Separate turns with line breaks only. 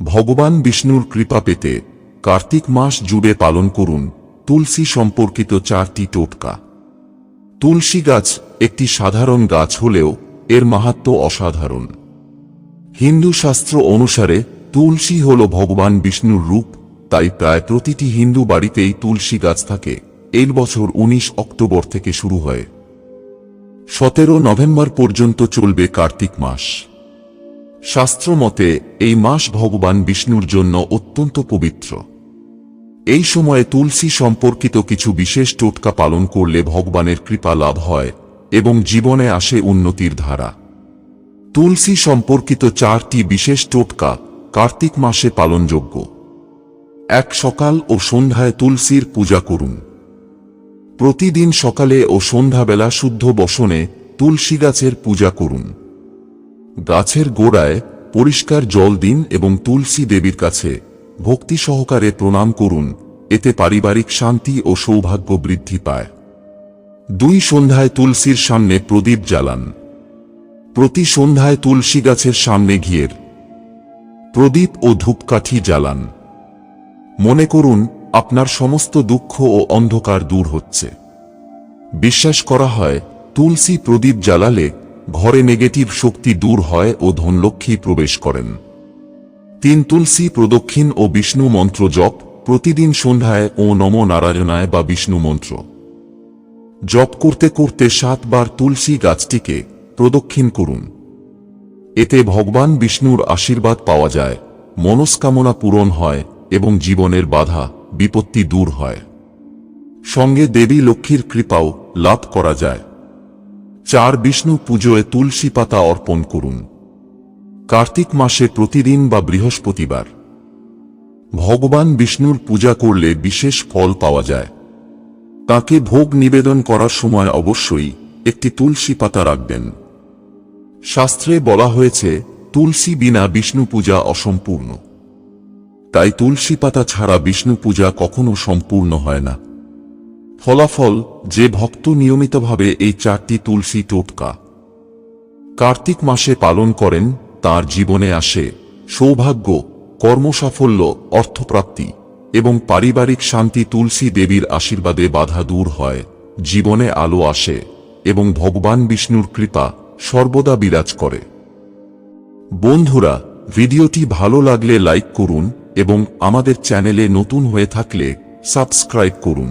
ভগবান বিষ্ণুর কৃপা পেতে কার্তিক মাস জুড়ে পালন করুন তুলসী সম্পর্কিত চারটি টোটকা। তুলসী গাছ একটি সাধারণ গাছ হলেও এর মাহাত্ম্য অসাধারণ। হিন্দু শাস্ত্র অনুসারে তুলসী হল ভগবান বিষ্ণুর রূপ, তাই প্রায় প্রতিটি হিন্দু বাড়িতেই তুলসী গাছ থাকে। এই বছর ১৯ অক্টোবর থেকে শুরু হয়। সতেরো নভেম্বর পর্যন্ত চলবে কার্তিক মাস। শাস্ত্র মতে এই মাস ভগবান বিষ্ণুর জন্য অত্যন্ত পবিত্র। এই সময়ে তুলসী সম্পর্কিত কিছু বিশেষ টোটকা পালন করলে ভগবানের কৃপা লাভ হয় এবং জীবনে আসে উন্নতির ধারা। তুলসী সম্পর্কিত চারটি বিশেষ টোটকা কার্তিক মাসে পালনযোগ্য। এক সকাল ও সন্ধ্যায় তুলসীর পূজা করুন। প্রতিদিন সকালে ও সন্ধ্যাবেলা শুদ্ধ বসনে তুলসী গাছের পূজা করুন। গাছের গোড়ায় পরিষ্কার জল দিন এবং তুলসী দেবীর কাছে ভক্তি সহকারে প্রণাম করুন, এতে পারিবারিক শান্তি ও সৌভাগ্য বৃদ্ধি পায়। দুই সন্ধ্যায় তুলসীর সামনে প্রদীপ জ্বালান। প্রতি সন্ধ্যায় তুলসী গাছের সামনে ঘিয়ের। প্রদীপ ও ধূপকাঠি জ্বালান। মনে করুন, আপনার সমস্ত দুঃখ ও অন্ধকার দূর হচ্ছে। বিশ্বাস করা হয়, তুলসী প্রদীপ জ্বালালে ঘরে নেগেটিভ শক্তি দূর হয় ও ধনলক্ষ্মী প্রবেশ করেন। তিন তুলসী প্রদক্ষিণ ও বিষ্ণু মন্ত্র জপ প্রতিদিন সন্ধ্যায় ও নম নারায়ণায় বা বিষ্ণু মন্ত্র। জপ করতে করতে সাতবার তুলসী গাছটিকে প্রদক্ষিণ করুন। এতে ভগবান বিষ্ণুর আশীর্বাদ পাওয়া যায়, মনস্কামনা পূরণ হয় এবং জীবনের বাধা, বিপত্তি দূর হয়। সঙ্গে দেবী লক্ষ্মীর কৃপাও লাভ করা যায়। চার বিষ্ণু পুজোয় তুলসী পাতা অর্পণ করুন। কার্তিক মাসে প্রতিদিন বা বৃহস্পতিবার। ভগবান বিষ্ণুর পূজা করলে বিশেষ ফল পাওয়া যায়। তাকে ভোগ নিবেদন করার সময় অবশ্যই একটি তুলসী পাতা রাখবেন। শাস্ত্রে বলা হয়েছে, তুলসী বিনা বিষ্ণু পূজা অসম্পূর্ণ। তাই তুলসী পাতা ছাড়া বিষ্ণু পূজা কখনো সম্পূর্ণ হয় না। ফলাফল যে ভক্ত নিয়মিতভাবে এই চারটি তুলসী টোটকা কার্তিক মাসে পালন করেন, তার জীবনে আসে সৌভাগ্য, কর্মসাফল্য, অর্থপ্রাপ্তি এবং পারিবারিক শান্তি তুলসী দেবীর আশীর্বাদে বাধা দূর হয়। জীবনে আলো আসে এবং ভগবান বিষ্ণুর কৃপা সর্বদা বিরাজ করে। বন্ধুরা, ভিডিওটি ভালো লাগলে লাইক করুন এবং আমাদের চ্যানেলে নতুন হয়ে থাকলে সাবস্ক্রাইব করুন।